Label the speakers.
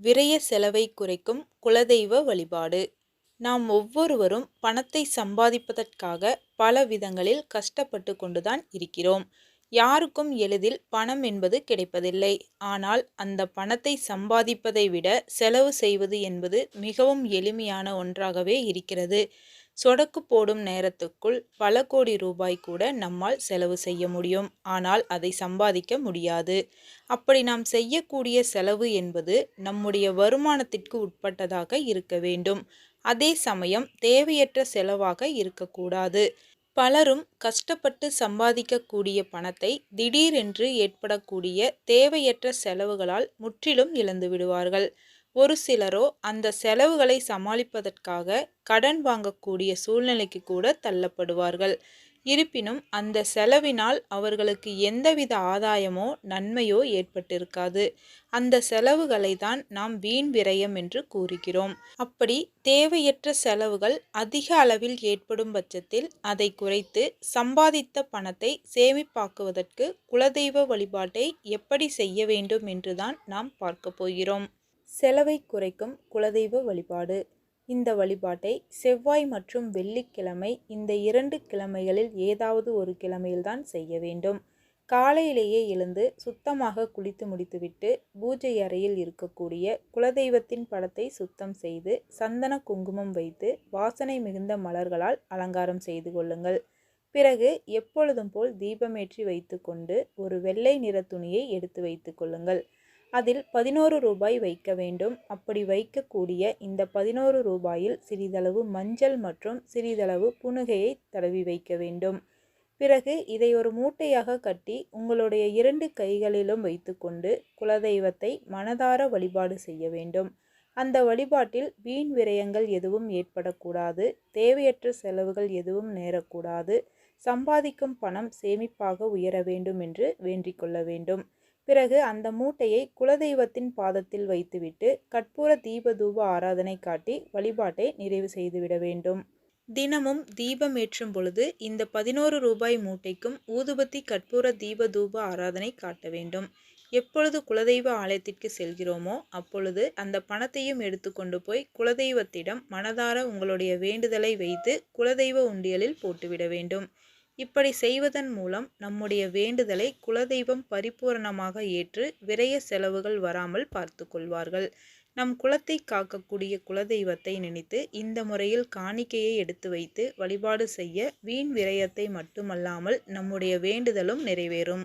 Speaker 1: விரய செலவை குறைக்கும் குலதெய்வ வழிபாடு. நாம் ஒவ்வொருவரும் பணத்தை சம்பாதிப்பதற்காக பல விதங்களில் கஷ்டப்பட்டு கொண்டுதான் இருக்கிறோம். யாருக்கும் எளிதில் பணம் என்பது கிடைப்பதில்லை. ஆனால் அந்த பணத்தை சம்பாதிப்பதை விட செலவு செய்வது என்பது மிகவும் எளிமையான ஒன்றாகவே இருக்கிறது. சொடக்கு போடும் நேரத்துக்குள் பல கோடி ரூபாய் கூட நம்மால் செலவு செய்ய முடியும். ஆனால் அதை சம்பாதிக்க முடியாது. அப்படி நாம் செய்யக்கூடிய செலவு என்பது நம்முடைய வருமானத்திற்கு உட்பட்டதாக இருக்க வேண்டும். அதே சமயம் தேவையற்ற செலவாக இருக்கக்கூடாது. பலரும் கஷ்டப்பட்டு சம்பாதிக்கக்கூடிய பணத்தை திடீரென்று ஏற்படக்கூடிய தேவையற்ற செலவுகளால் முற்றிலும் இழந்து விடுவார்கள். ஒரு சிலரோ அந்த செலவுகளை சமாளிப்பதற்காக கடன் வாங்கக்கூடிய சூழ்நிலைக்கு கூட தள்ளப்படுவார்கள். இருப்பினும் அந்த செலவினால் அவர்களுக்கு எந்தவித ஆதாயமோ நன்மையோ ஏற்பட்டிருக்காது. அந்த செலவுகளை தான் நாம் வீண் விரயம் என்று கூறுகிறோம். அப்படி தேவையற்ற செலவுகள் அதிக அளவில் ஏற்படும் பட்சத்தில் அதை குறைத்து சம்பாதித்த பணத்தை சேமிப்பாக்குவதற்கு குலதெய்வ வழிபாட்டை எப்படி செய்ய வேண்டும் என்றுதான் நாம் பார்க்க போகிறோம். செலவை குறைக்கும் குலதெய்வ வழிபாடு. இந்த வழிபாட்டை செவ்வாய் மற்றும் வெள்ளிக்கிழமை இந்த இரண்டு கிழமைகளில் ஏதாவது ஒரு கிழமையில்தான் செய்ய வேண்டும். காலையிலேயே எழுந்து சுத்தமாக குளித்து முடித்துவிட்டு பூஜை அறையில் இருக்கக்கூடிய குலதெய்வத்தின் படத்தை சுத்தம் செய்து சந்தன குங்குமம் வைத்து வாசனை மிகுந்த மலர்களால் அலங்காரம் செய்து கொள்ளுங்கள். பிறகு எப்பொழுதும் போல் தீபமேற்றி வைத்துக்கொண்டு ஒரு வெள்ளை நிற துணியை எடுத்து வைத்து கொள்ளுங்கள். அதில் பதினோரு ரூபாய் வைக்க வேண்டும். அப்படி வைக்கக்கூடிய இந்த பதினோரு ரூபாயில் சிறிதளவு மஞ்சள் மற்றும் சிறிதளவு புனுகையை தடவி வைக்க வேண்டும். பிறகு இதை ஒரு மூட்டையாக கட்டி உங்களுடைய இரண்டு கைகளிலும் வைத்துக்கொண்டு குலதெய்வத்தை மனதார வழிபாடு செய்ய வேண்டும். அந்த வழிபாட்டில் வீண் விரயங்கள் எதுவும் ஏற்படக்கூடாது. தேவையற்ற செலவுகள் எதுவும் நேரக்கூடாது. சம்பாதிக்கும் பணம் சேமிப்பாக உயர வேண்டும் என்று வேண்டிக் கொள்ள வேண்டும். பிறகு அந்த மூட்டையை குலதெய்வத்தின் பாதத்தில் வைத்துவிட்டு கற்பூர தீப தூப ஆராதனை காட்டி வழிபாட்டை நிறைவு செய்துவிட வேண்டும். தினமும் தீபம் ஏற்றும் பொழுது இந்த பதினோரு ரூபாய் மூட்டைக்கும் ஊதுபத்தி கற்பூர தீப தூப ஆராதனை காட்ட வேண்டும். எப்பொழுது குலதெய்வ ஆலயத்திற்கு செல்கிறோமோ அப்பொழுது அந்த பணத்தையும் எடுத்துக்கொண்டு போய் குலதெய்வத்திடம் மனதார உங்களுடைய வேண்டுதலை வைத்து குலதெய்வ உண்டியலில் போட்டுவிட வேண்டும். இப்படி செய்வதன் மூலம் நம்முடைய வேண்டுதலை குலதெய்வம் பரிபூரணமாக ஏற்று விரய செலவுகள் வராமல் பார்த்து கொள்வார்கள். நம் குலத்தை காக்கக்கூடிய குலதெய்வத்தை நினைத்து இந்த முறையில் காணிக்கையை எடுத்து வைத்து வழிபாடு செய்ய வீண் விரயத்தை மட்டுமல்லாமல் நம்முடைய வேண்டுதலும் நிறைவேறும்.